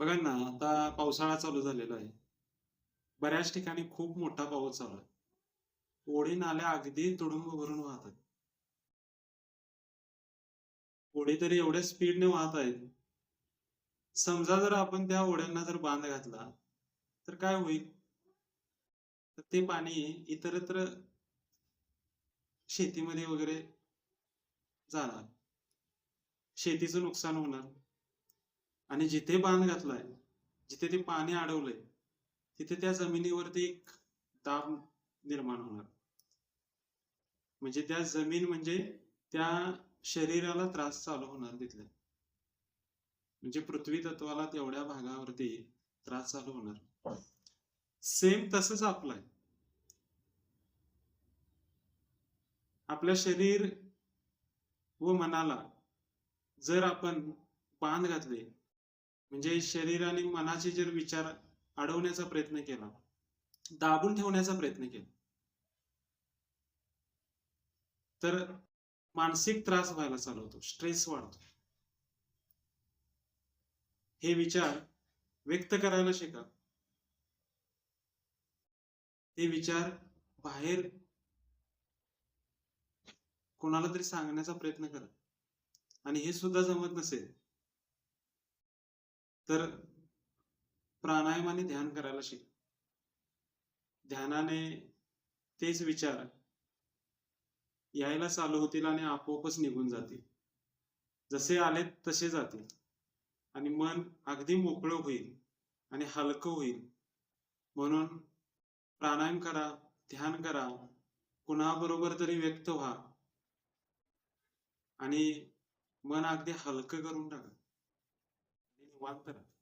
बघा ना, आता पावसाळा चालू झालेला आहे. बऱ्याच ठिकाणी खूप मोठा पाऊस चालू आहे. ओढी-नाल्या अगदी तुडुंब भरून वाहत आहेत. ओढी तरी एवढ्या स्पीडने वाहत आहेत. समजा जर आपण त्या ओढ्यांना जर बांध घातला, तर काय होईल? तर ते पाणी इतरत्र शेतीमध्ये वगैरे जाणार. शेतीचं नुकसान होणार. आणि जिथे बांध घातलाय, जिथे ते पाणी अडवलंय, तिथे त्या जमिनीवरती एक दाब निर्माण होणार. म्हणजे त्या जमीन म्हणजे त्या शरीराला त्रास चालू होणार तिथल्या. म्हणजे पृथ्वी तत्वाला तेवढ्या भागावरती त्रास चालू होणार. सेम तसंच आपलं आहे. आपल्या शरीर व मनाला जर आपण बांध घातले, म्हणजे शरीर आणि मनाचे जर विचार अडवण्याचा प्रयत्न केला, दाबून ठेवण्याचा प्रयत्न केला तर मानसिक त्रास व्हायला चालू होतो, स्ट्रेस वाढतो. हे विचार व्यक्त करायला शिका. ते विचार बाहेर कोणाला तरी सांगण्याचा प्रयत्न करा. आणि हे सुद्धा जमत नसेल तर प्राणायामाने ध्यान करायला शिक ध्यानाने तेच विचार यायला चालू होतील आणि आपोआपच निघून जातील. जसे आले तसे जातील. आणि मन अगदी मोकळं होईल आणि हलकं होईल. म्हणून प्राणायाम करा, ध्यान करा, कुणाबरोबर तरी व्यक्त व्हा. आणि मन अगदी हलकं करून टाका. aguántala.